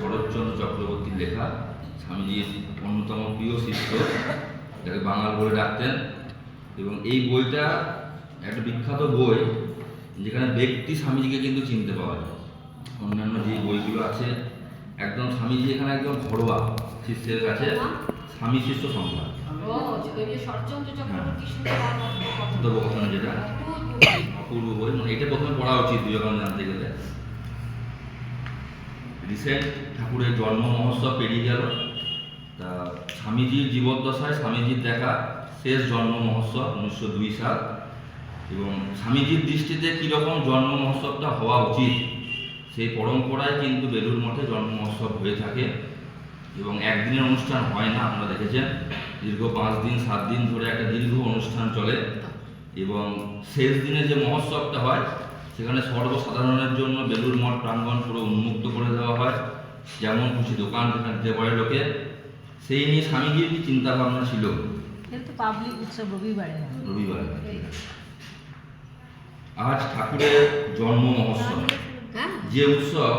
শরৎচন্দ্র চক্রবর্তীর লেখা স্বামীজির অন্যতম প্রিয় শিষ্য যাকে বাঙাল বলে ডাকতেন। এবং এই বইটা একটা বিখ্যাত বই যেখানে ব্যক্তি স্বামীজিকে কিন্তু চিনতে পাওয়া যায়। অন্যান্য যে বইগুলো আছে একদম স্বামীজি এখানে একদম ঘরোয়া শিষ্যের কাছে স্বামী শিষ্য সংখ্যা যেটা অপূর্ব বই। মানে এটা প্রথমে পড়া উচিত বিবেকানন্দ জানতে গেলে। রিসেন্ট ঠাকুরের জন্ম মহোৎসব পেরিয়ে গেল। তা স্বামীজির জীবদ্দশায় স্বামীজির দেখা, শেষ জন্ম মহোৎসব উনিশশো দুই সাল। এবং স্বামীজির দৃষ্টিতে কীরকম জন্ম মহোৎসবটা হওয়া উচিত, সেই পরম্পরায় কিন্তু বেলুর মঠে জন্ম মহোৎসব হয়ে থাকে। এবং একদিনের অনুষ্ঠান হয় না, আপনারা দেখেছেন। দীর্ঘ পাঁচ দিন, সাত দিন ধরে একটা দীর্ঘ অনুষ্ঠান চলে। এবং শেষ দিনে যে মহোৎসবটা হয় সেখানে সর্বসাধারণের জন্য বেলুর মঠ প্রাঙ্গণ পুরো উন্মুক্ত করে দেওয়া হয়। যেমন খুশি দোকান যেখানে দিতে পারে লোকে। সেই নিয়ে স্বামীজির কি চিন্তা ভাবনা ছিল পাবলিক উৎসব রবিবারে। আজ ঠাকুরের জন্ম মহোৎসব। হ্যাঁ। যে উৎসব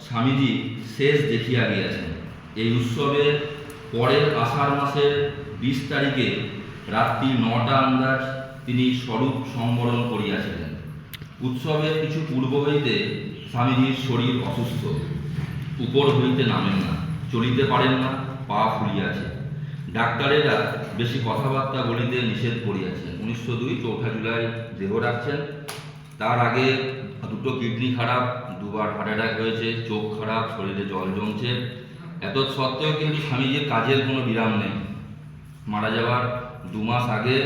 স্বামীজি শেষ দেখিয়া গিয়েছেন। এই উৎসবে পরের আষাঢ় মাসের বিশ তারিখে রাত্রি নটা আন্দাজ তিনি স্বরূপ সম্বরণ করিয়াছিলেন উৎসবের কিছু পূর্ব হইতে স্বামীজির শরীর অসুস্থ। উপর হইতে নামেন না, চলিতে পারেন না, পা ফুলিয়াছে। ডাক্তারেরা বেশি কথাবার্তা বলিতে নিষেধ করিয়াছেন উনিশশো দুই চৌঠা জুলাই দেহ রাখছেন। তার আগে দুটো কিডনি খারাপ, দুবার হার্ট অ্যাটাক হয়েছে, চোখ খারাপ, শরীরে জল জমছে। এত সত্ত্বেও কিন্তু স্বামীজির কাজের কোনো বিরাম নেই। মারা যাওয়ার দু মাস আগে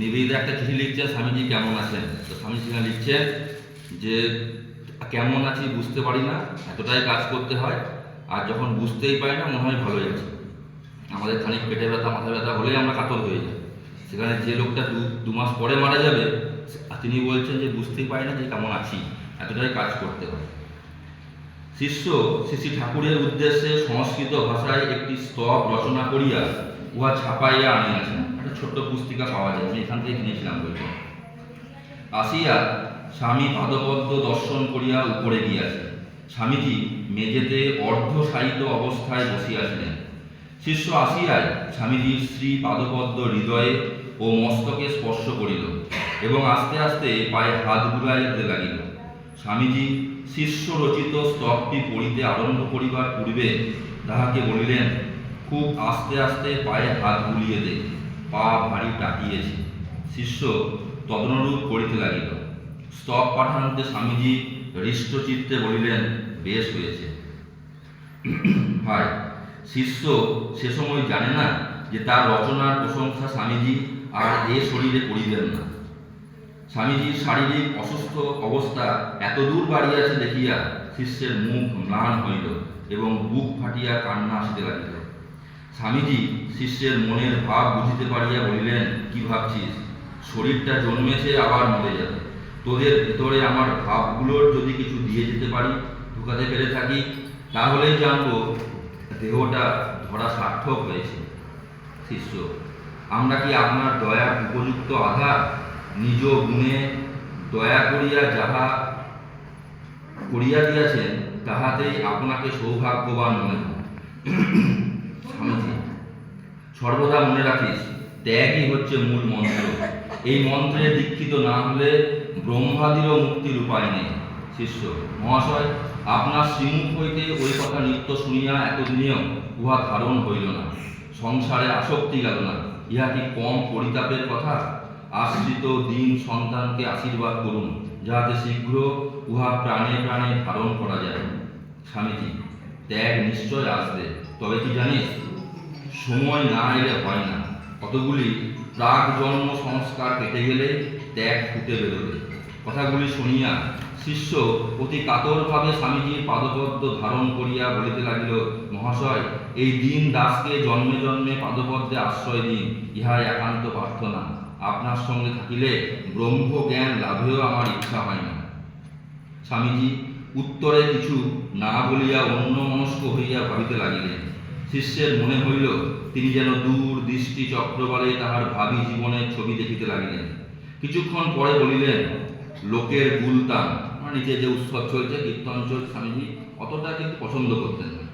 নিবেদিত একটা চিঠি লিখছে, স্বামীজি কেমন আছেন? তো স্বামীজি সেখানে লিখছেন যে, কেমন আছি বুঝতে পারি না, এতটাই কাজ করতে হয়, আর যখন বুঝতেই পারি না, মনে হয় ভালোই আছে। আমাদের খানিক পেটে ব্যথা মাথা ব্যথা হলেই আমরা কাতর হয়ে যাই। সেখানে যে লোকটা দু দু মাস পরে মারা যাবে তিনি বলছেন যে, বুঝতেই পারি না যে কেমন আছি, এতটাই কাজ করতে হয়। শিষ্য শ্রী ঠাকুরের উদ্দেশ্যে সংস্কৃত ভাষায় একটি স্তব রচনা করিয়া উহা ছাপাইয়া আনিয়াছেন। একটা ছোট্ট পুস্তিকা পাওয়া যায়, আমি এখান থেকে কিনেছিলাম বইটা। আসিয়া স্বামী পাদপদ্ম দর্শন করিয়া উপরে গিয়াছে। স্বামীজি মেঝেতে অর্ধশায়িত অবস্থায় বসিয়াছিলেন। শিষ্য আসিয়ায় স্বামীজির শ্রী পাদপদ্ম হৃদয়ে ও মস্তকে স্পর্শ করিল এবং আস্তে আস্তে পায়ে হাত বুলাইতে লাগিল। স্বামীজি শিষ্য রচিত স্তবটি পড়িতে আরম্ভ করিবার পূর্বে তাহাকে বলিলেন, খুব আস্তে আস্তে পায়ে হাত বুলিয়ে দে। পা ভারী টাকিয়েছে শিষ্য তদনুরূপ করিতে লাগিল। স্তব পাঠান্তে স্বামীজি হৃষ্টচিত্তে বলিলেন, বেশ হয়েছে। হয় শিষ্য সে সময় জানে না যে তার রচনার প্রশংসা স্বামীজি আর এ শরীরে করিবেন না। স্বামীজির শারীরিক অসুস্থ অবস্থা এত দূর বাড়িয়াছে দেখিয়া শিষ্যের মুখ ম্লান হইল এবং বুক ফাটিয়া কান্না আসিতে লাগিল। স্বামীজি শিষ্যের মনের ভাব বুঝিতে পারিয়া বলিলেন, কি ভাবছিস? শরীরটা জন্মেছে আবার মরে যাবে। তোদের ভেতরে আমার ভাবগুলোর যদি কিছু দিয়ে যেতে পারি ঢুকাতে পেরে থাকি, তাহলেই জানব দেহটা ধরা সার্থক হয়েছে। শিষ্য, আমরা কি আপনার দয়ার উপযুক্ত আধার? নিজ গুণে দয়া করিয়া যাহা করিয়া দিয়াছেন, তাহাতেই আপনাকে সৌভাগ্যবান মনে হয়। স্বামীজি সর্বদা মনে রাখিস, ত্যাগই হচ্ছে মূল মন্ত্র। এই মন্ত্রে দীক্ষিত না হলে ব্রহ্মাদিরও মুক্তির উপায় নেই। শিষ্য, মহাশয়, আপনার শ্রীমুখ হইতে ওই কথা নিত্য শুনিয়া এতদিনেও উহা ধারণ হইল না। সংসারে আসক্তি গেল না। ইহা কি কম পরিতাপের কথা? আশ্রিত দিন সন্তানকে আশীর্বাদ করুন, যাহাতে শীঘ্র উহা প্রাণে প্রাণে ধারণ করা যায়। ত্যাগ নিশ্চয় আসবে, তবে কি জানিস? সময় না এলে হয় না। কতগুলি প্রাক জন্ম সংস্কার কেটে গেলে ত্যাগ ফুটে বেরোবে। কথাগুলি শুনিয়া শিষ্য অতি কাতরভাবে স্বামীজির পাদপদ্ম ধারণ করিয়া বলিতে লাগিল, মহাশয়, এই দিন দাসকে জন্মে জন্মে পাদপদ্মে আশ্রয় দিন ইহাই একান্ত প্রার্থনা। আপনার সঙ্গে থাকিলে ব্রহ্ম জ্ঞান লাভেও আমার ইচ্ছা হয় না। স্বামীজি উত্তরে কিছু না বলিয়া অন্য মনস্ক হইয়া ভাবিতে লাগিলেন। শিষ্যের মনে হইল, তিনি যেন দূর দৃষ্টি চক্রবালে তাহার ভাবি জীবনের ছবি দেখিতে লাগিলেন। কিছুক্ষণ পরে বলিলেন, লোকের গুলতান। নিজে যে উৎসব চলছে, কীর্তন চলছে, স্বামীজি, অতটা কিন্তু পছন্দ করতেন না।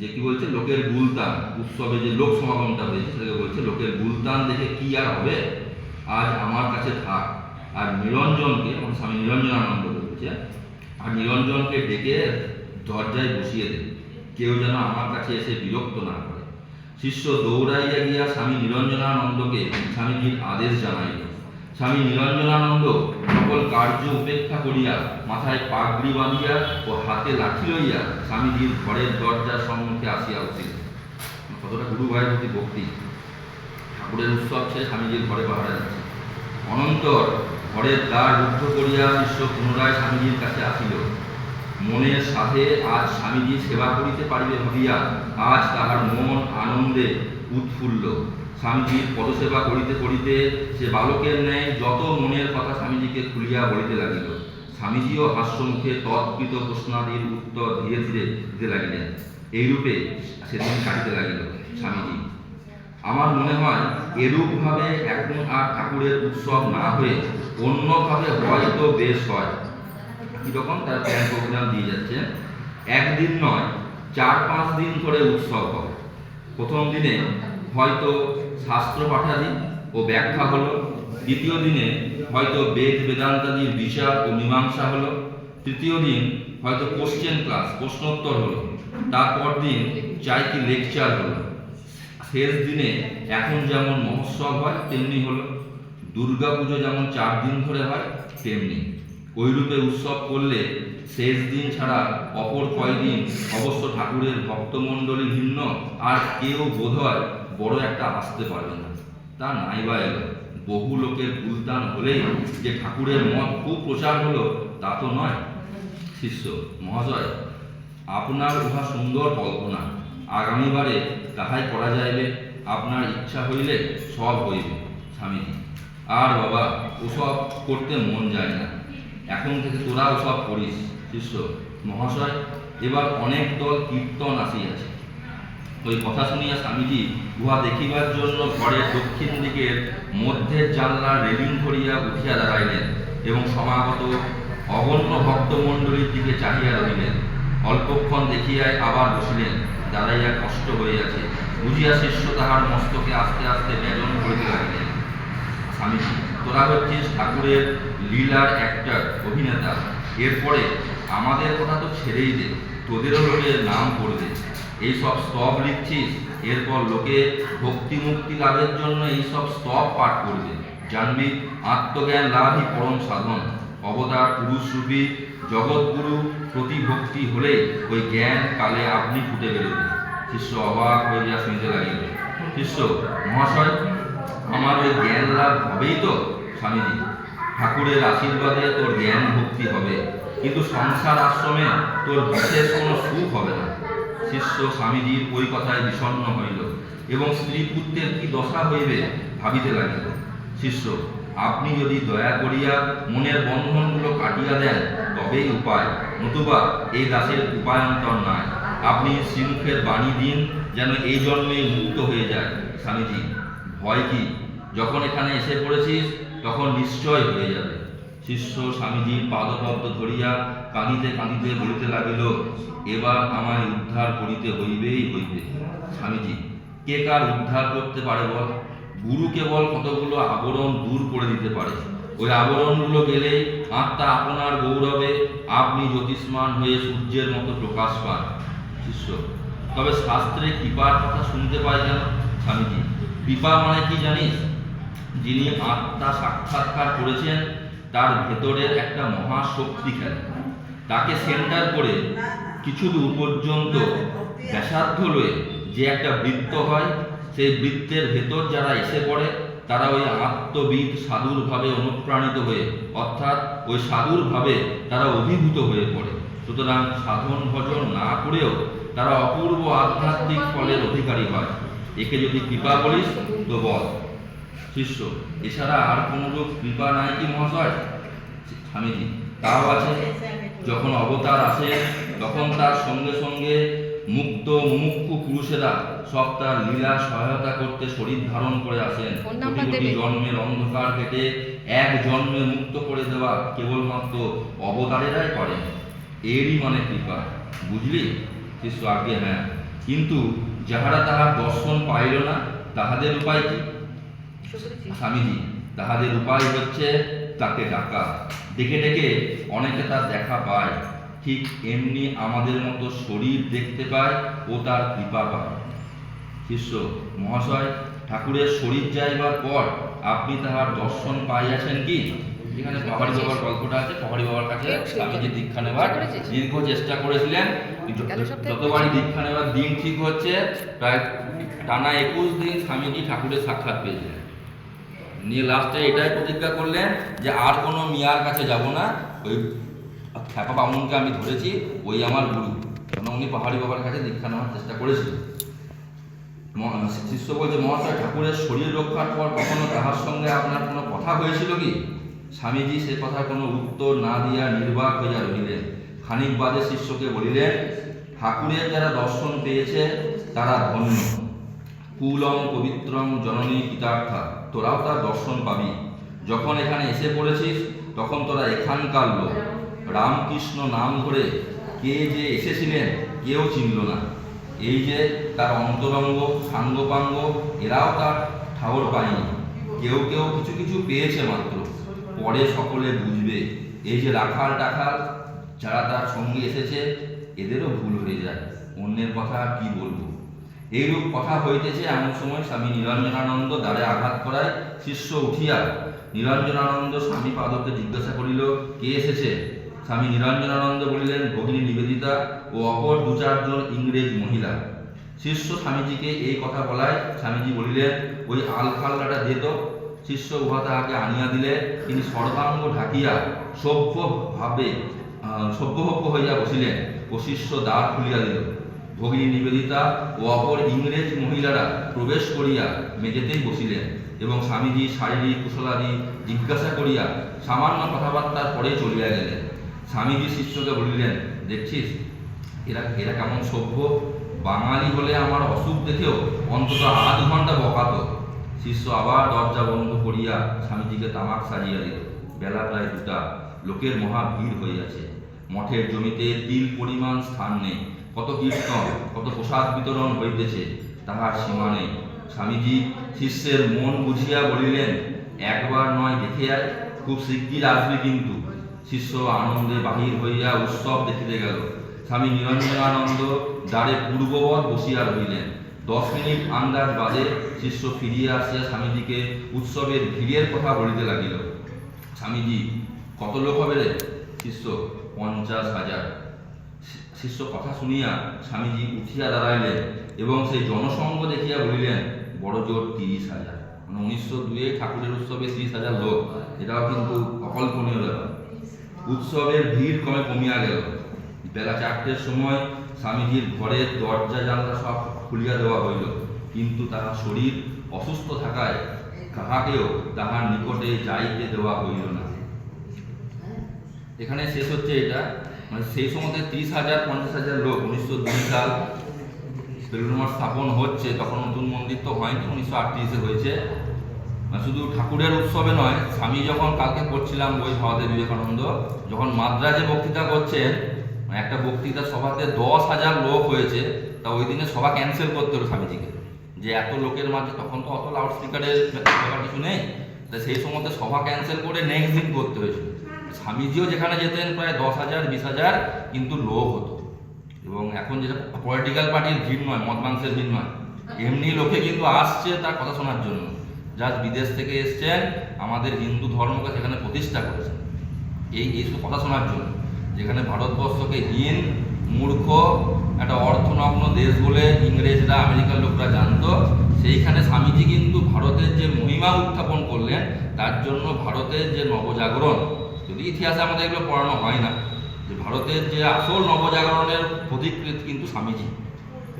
যে কি বলছে? লোকের গুলতান। উৎসবে যে লোক সমাগমটা হয়েছে, সেটাকে বলছে, লোকের গুলতান দেখে কি আর হবে? আজ আমার কাছে থাক। আর নিরঞ্জনকে আমার স্বামী নিরঞ্জন নিরঞ্জনানন্দ বলছে আর নিরঞ্জনকে ডেকে দরজায় বসিয়ে দে কেউ যেন আমার কাছে এসে বিরক্ত না করে। শিষ্য দৌড়াইয়া গিয়া স্বামী নিরঞ্জনানন্দকে স্বামীজির আদেশ জানাইল। স্বামী নিরঞ্জনানন্দ সকল কার্য উপেক্ষা করিয়া মাথায় পাগড়ি বাঁধিয়া ও হাতে লাঠি লইয়া স্বামীজির ঘরের দরজার সম্মুখে আসিয়া উঠিল। কতটা গুরু ভাইয়ের প্রতি ভক্তি। ঠাকুরের উৎসব সে স্বামীজির ঘরে পাহারা যাচ্ছে অনন্তর ঘরের দ্বার রুদ্ধ করিয়া শিষ্য পুনরায় স্বামীজির কাছে আসিল। মনের সাথে আজ স্বামীজি সেবা করিতে পারিবে ভাবিয়া আজ তাহার মন আনন্দে উৎফুল্ল। স্বামীজির পদসেবা করিতে করিতে সে বালকের ন্যায় যত মনের কথা স্বামীজিকে খুলিয়া বলিতে লাগিল। স্বামীজিও হাস্যমুখে তৎকৃত প্রশ্নাদির উত্তর ধীরে ধীরে দিতে লাগিলেন। এইরূপে সেদিন কাটিতে লাগিল স্বামীজি। আমার মনে হয় এরূপভাবে এখন আর ঠাকুরের উৎসব না হয়ে অন্যভাবে হয়তো বেশ হয়। কীরকম? তার প্ল্যান প্রোগ্রাম দিয়ে যাচ্ছে। একদিন নয়, চার পাঁচ দিন ধরে উৎসব হবে। প্রথম দিনে হয়তো শাস্ত্র পাঠাদি ও ব্যাখ্যা হলো। দ্বিতীয় দিনে হয়তো বেদ বেদান্তাদির বিচার ও মীমাংসা হলো। তৃতীয় দিন হয়তো কোশ্চেন ক্লাস প্রশ্নোত্তর হলো। তারপর দিন চাই কি লেকচার হলো। শেষ দিনে এখন যেমন মহোৎসব হয়, তেমনি হলো দুর্গা পুজো যেমন চার দিন ধরে হয়, তেমনি। ওইরূপে উৎসব করলে শেষ দিন ছাড়া অপর কয়দিন অবশ্য ঠাকুরের ভক্তমণ্ডলী ভিন্ন, আর কেউ বোধ হয় বড় একটা আসতে পারবে না। তা নাই বা এলো। বহু লোকের গুলতান হলেই যে ঠাকুরের মত খুব প্রচার হলো, তা তো নয়। শিষ্য, মহাশয়, আপনার উহা সুন্দর কল্পনা। আগামীবারে তাহাই করা যাইবে, আপনার ইচ্ছা হইলে সব হইবে, স্বামীজি। আর বাবা, ওসব করতে মন যায় না। এখন থেকে তোরা ওসব করিস, শিষ্য, মহাশয়, এবার অনেক দল কীর্তন আসিয়াছে। ওই কথা শুনিয়া স্বামীজি উহা দেখিবার জন্য ঘরের দক্ষিণ দিকের মধ্যের জানলা রেলিং ধরিয়া উঠিয়া দাঁড়াইলেন এবং সমাগত অগণ্য ভক্তমণ্ডলীর দিকে চাহিয়া রহিলেন। অল্পক্ষণ দেখিয়াই আবার বসিলেন। দাঁড়াইয়া কষ্ট হইয়াছে, বুঝিয়া শিষ্য তাহার মস্তকে আস্তে আস্তে ব্যজন করিতে লাগিলেন। স্বামীজি তোরা হচ্ছিস ঠাকুরের লীলার একটা অভিনেতা। এরপরে আমাদের কথা তো ছেড়েই দে, তোদেরও লোকের নাম করবে। এই সব স্তব লিখছিস, এরপর লোকে ভক্তি মুক্তি লাভের জন্য এই সব স্তব পাঠ করবে। জানবি, আত্মজ্ঞান লাভই পরম সাধন। অবতার, পুরুষ, রূপী, জগৎগুরু প্রতি ভক্তি হলে ওই জ্ঞান কালে আপনি ফুটে বেরোবে শিষ্য অবাক হইয়া শুনতে লাগিল, শিষ্য, মহাশয়, আমার ওই জ্ঞান লাভ হবেই তো, স্বামীজি? ঠাকুরের আশীর্বাদে তোর জ্ঞান ভক্তি হবে, কিন্তু সংসার আশ্রমে তোর বিশেষ কোনো সুখ হবে না। শিষ্য স্বামীজির ওই কথায় বিষণ্ণ হইল এবং স্ত্রী পুত্রের কি দশা হইবে ভাবিতে লাগিল। শিষ্য, আপনি যদি দয়া করিয়া মনের বন্ধনগুলো কাটিয়া দেন, তবেই উপায় নতুবা এই দাসের উপায়ন্তর নাই। আপনি শ্রীমুখের বাণী দিন, যেন এই জন্মেই মুক্ত হয়ে যায়। স্বামীজি, ভয় কি? যখন এখানে এসে পড়েছিস, তখন নিশ্চয় হয়ে যাবে। শিষ্য স্বামীজির পাদপদ্ম ধরিয়া কাঁদিতে কাঁদিতে বলিতে লাগিল, এবার আমায় উদ্ধার করিতে হইবেই হইবে। স্বামীজি, কে কার উদ্ধার করতে পারে বল? গুরু কেবল কতগুলো আবরণ দূর করে দিতে পারে। ওই আবরণগুলো গেলেই আত্মা আপনার গৌরবে আপনি জ্যোতিষ্মান হয়ে সূর্যের মতো প্রকাশ পান, শিষ্য। তবে শাস্ত্রে কৃপার কথা শুনতে পাই যেন, স্বামীজি। কৃপা মানে কি জানিস? যিনি আত্মা সাক্ষাৎকার করেছেন, তার ভেতরের একটা মহাশক্তি খেলে। তাকে সেন্টার করে কিছু দূর পর্যন্ত ব্যাসার্ধ লয়ে যে একটা বৃত্ত হয়, সেই বৃত্তের ভেতর যারা এসে পড়ে, তারা ওই আত্মবিদ সাধুর ভাবে অনুপ্রাণিত হয়ে অর্থাৎ ওই সাধুর ভাবে তারা অভিভূত হয়ে পড়ে। সুতরাং সাধন ভজন না করেও তারা অপূর্ব আধ্যাত্মিক ফলের অধিকারী হয়। একে যদি কৃপা বলিস তো বল। শিষ্য, এছাড়া আর কোনরূপ কৃপা নাই কি মহাশয়? স্বামীজি, তাও আছে। যখন অবতার আসে, তখন তার সঙ্গে সঙ্গে মুক্ত মুমুক্ষু পুরুষেরা সব তার লীলা সহায়তা করতে শরীর ধারণ করে আসেন। কোটি কোটি জন্মের অন্ধকার কেটে এক জন্মে মুক্ত করে দেওয়া কেবলমাত্র অবতারেরাই পারে এরই মানে কৃপা। বুঝলি? শিষ্য আগে হ্যাঁ। কিন্তু যাহারা তাহার দর্শন পাইল না তাহাদের উপায় কি? স্বামীজি তাহাদের উপায় হচ্ছে তাকে ডাকা। ডেকে ডেকে অনেকে তার দেখা পায়। ঠিক এমনি আমাদের মতো শরীর দেখতে পায় ও তার কৃপা পায়। শিষ্য মহাশয় ঠাকুরের শরীর যাইবার পর আপনি তাহার দর্শন পাইয়াছেন কি? এখানে পাহাড়ি বাবার গল্পটা আছে পাহাড়ি বাবার কাছে স্বামীজি দীক্ষা নেবার দীর্ঘ চেষ্টা করেছিলেন যতবারই দীক্ষা নেবার দিন ঠিক হচ্ছে প্রায় টানা একুশ দিন স্বামীজি ঠাকুরের সাক্ষাৎ পেয়েছিলেন। নিয়ে লাস্টে এটাই প্রতিজ্ঞা করলেন যে আর কোনো মিয়ার কাছে যাব না ওই খ্যাপা বামুনকে আমি ধরেছি, ওই আমার গুরু। কেন উনি পাহাড়ি বাবার কাছে দীক্ষা নেওয়ার চেষ্টা করেছিলেন। ম- শিষ্য বলছে, মহাশয়, ঠাকুরের শরীর রক্ষার পর কখনো তাহার সঙ্গে আপনার কোনো কথা হয়েছিল কি? স্বামীজি সে কথা কোনো উত্তর না দিয়া নির্বাক হইয়া রহিলেন। খানিক বাদে শিষ্যকে বলিলেন, ঠাকুরের যারা দর্শন পেয়েছে, তারা ধন্য। কুলম পবিত্রম জননী পিতার্থা, তোরাও তার দর্শন পাবি। যখন এখানে এসে পড়েছিস, তখন তোরা এখানকার লোক। রামকৃষ্ণ নাম ধরে কে যে এসেছিলেন কেউ চিনল না। এই যে তার অন্তরঙ্গ, সাঙ্গপাঙ্গ, এরাও তার ঠাওর পায়নি। কেউ কেউ কিছু কিছু পেয়েছে মাত্র। পরে সকলে বুঝবে। এই যে রাখাল টাখাল, যারা তার সঙ্গে এসেছে, এদেরও ভুল হয়ে যায়। অন্যের কথা কি বলব? এইরূপ কথা হইতেছে এমন সময় স্বামী নিরঞ্জনানন্দ দ্বারে আঘাত করায় শিষ্য উঠিয়া নিরঞ্জনানন্দ স্বামী পাদকে জিজ্ঞাসা করিল, কে এসেছে? স্বামী নিরঞ্জনানন্দ বলিলেন, ভগিনী নিবেদিতা ও অপর দু চারজন ইংরেজ মহিলা। শিষ্য স্বামীজিকে এই কথা বলায় স্বামীজি বলিলেন, ওই আলখাল্লাটা দে তো। শিষ্য উহা তাহাকে আনিয়া দিলে, তিনি সর্বাঙ্গ ঢাকিয়া সভ্য ভাবে সভ্যভব্য হইয়া বসিলেন ও শিষ্য দ্বার খুলিয়া দিল। ভগিনী নিবেদিতা ও অপর ইংরেজ মহিলারা প্রবেশ করিয়া মেঝেতেই বসিলেন এবং স্বামীজি শারীরিক কুশলাদি জিজ্ঞাসা করিয়া সামান্য কথাবার্তার পরে চলিয়া গেলেন। স্বামীজি শিষ্যকে বলিলেন, দেখছিস, এরা এরা কেমন সভ্য? বাঙালি হলে আমার অসুখ দেখেও অন্তত আধ ঘণ্টা বকাত শিষ্য আবার দরজা বন্ধ করিয়া স্বামীজিকে তামাক সাজিয়া দিল। বেলা প্রায় দুটা। লোকের মহা ভিড় হইয়াছে। মঠের জমিতে তিল পরিমাণ স্থান নেই। কত কীর্তন, কত প্রসাদ বিতরণ হইতেছে, তাহার সীমা নেই। স্বামীজি শিষ্যের মন বুঝিয়া বলিলেন, একবার নয় দেখে খুব শিগগির আসবে কিন্তু। শিষ্য আনন্দে বাহির হইয়া উৎসব দেখিতে গেল। স্বামী নিরঞ্জনানন্দ দ্বারে পূর্ববৎ বসিয়া রহিলেন। দশ মিনিট আন্দাজ বাদে শিষ্য ফিরিয়া আসিয়া স্বামীজিকে উৎসবের ভিড়ের কথা বলিতে লাগিল। স্বামীজি, কত লোক হবে রে? শিষ্য, পঞ্চাশ হাজার। শিষ্য কথা শুনিয়া স্বামীজি উঠিয়া দাঁড়াইলেন এবং সেই জনসংঘ দেখিয়া বলিলেন, বড় জোর তিরিশ হাজার। মানে উনিশশো দুয়ে ঠাকুরের উৎসবে তিরিশ হাজার লোক। এটাও কিন্তু অকল্পনীয় ব্যাপার। উৎসবের ভিড় কমে কমিয়া গেল। বেলা চারটের সময় স্বামীজির ঘরের দরজা, জানলা সব খুলিয়া দেওয়া হইল। কিন্তু তাহার শরীর অসুস্থ থাকায় কাহাকেও তাহার নিকটে যাইতে দেওয়া হইল না। এখানে শেষ হচ্ছে এটা। মানে সেই সময় ত্রিশ হাজার, পঞ্চাশ হাজার লোক উনিশশো দুই সাল বেলুড় স্থাপন হচ্ছে। তখন নতুন মন্দির তো হয়নি, উনিশশো আটত্রিশে হয়েছে। শুধু ঠাকুরের উৎসবে নয়, স্বামী যখন কালকে করছিলাম বই ভারতের বিবেকানন্দ, যখন মাদ্রাজে বক্তৃতা করছেন মানে একটা বক্তৃতা সভাতে দশ হাজার লোক হয়েছে, তা ওই দিনে সভা ক্যান্সেল করতে হলো স্বামীজিকে। যে এত লোকের মাঝে তখন তো অত লাউড স্পিকারের ব্যাপার কিছু নেই, তা সেই সময় সভা ক্যান্সেল করে নেক্সট দিন করতে হয়েছিল। স্বামীজিও যেখানে যেতেন প্রায় দশ হাজার, বিশ হাজার কিন্তু লোক হতো। এবং এখন যেটা পলিটিক্যাল পার্টির ভিড় নয়, মদ মাংসের ভিড় নয়, এমনি লোকে কিন্তু আসছে তার কথা শোনার জন্য। যার বিদেশ থেকে এসছেন, আমাদের হিন্দু ধর্মকে সেখানে প্রতিষ্ঠা করেছেন। এই এইসব কথা শোনার জন্য। যেখানে ভারতবর্ষকে হীন, মূর্খ, একটা অর্থনগ্ন দেশ বলে ইংরেজরা, আমেরিকার লোকরা জানতো, সেইখানে স্বামীজি কিন্তু ভারতের যে মহিমা উত্থাপন করলেন, তার জন্য ভারতের যে নবজাগরণ, যদি ইতিহাসে আমাদের এগুলো পড়ানো হয় না, যে ভারতের যে আসল নবজাগরণের প্রতিকৃত কিন্তু স্বামীজি।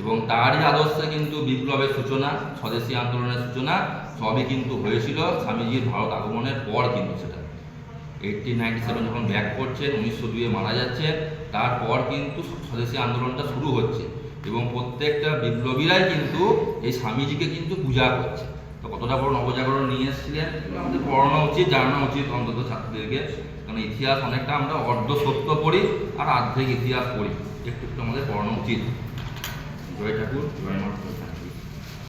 এবং তারই আদর্শে কিন্তু বিপ্লবের সূচনা, স্বদেশী আন্দোলনের সূচনা সবই কিন্তু হয়েছিল স্বামীজির ভারত আগমনের পর কিন্তু সেটা। এইটিন নাইনটি সেভেন যখন ব্যাক করছেন, উনিশশো দুয়ে মারা যাচ্ছে তারপর কিন্তু স্বদেশী আন্দোলনটা শুরু হচ্ছে এবং প্রত্যেকটা বিপ্লবীরাই কিন্তু এই স্বামীজিকে কিন্তু পূজা করছে। তো কতটা বড় নবজাগরণ নিয়ে এসেছিলেন আমাদের পড়ানো উচিত, জানানো উচিত অন্তত ছাত্রদেরকে। কারণ ইতিহাস অনেকটা আমরা অর্ধ সত্য পড়ি আর অর্ধেক ইতিহাস পড়ি। একটু একটু আমাদের পড়ানো উচিত। জয় ঠাকুর, জয় মা জয় ঠাকুর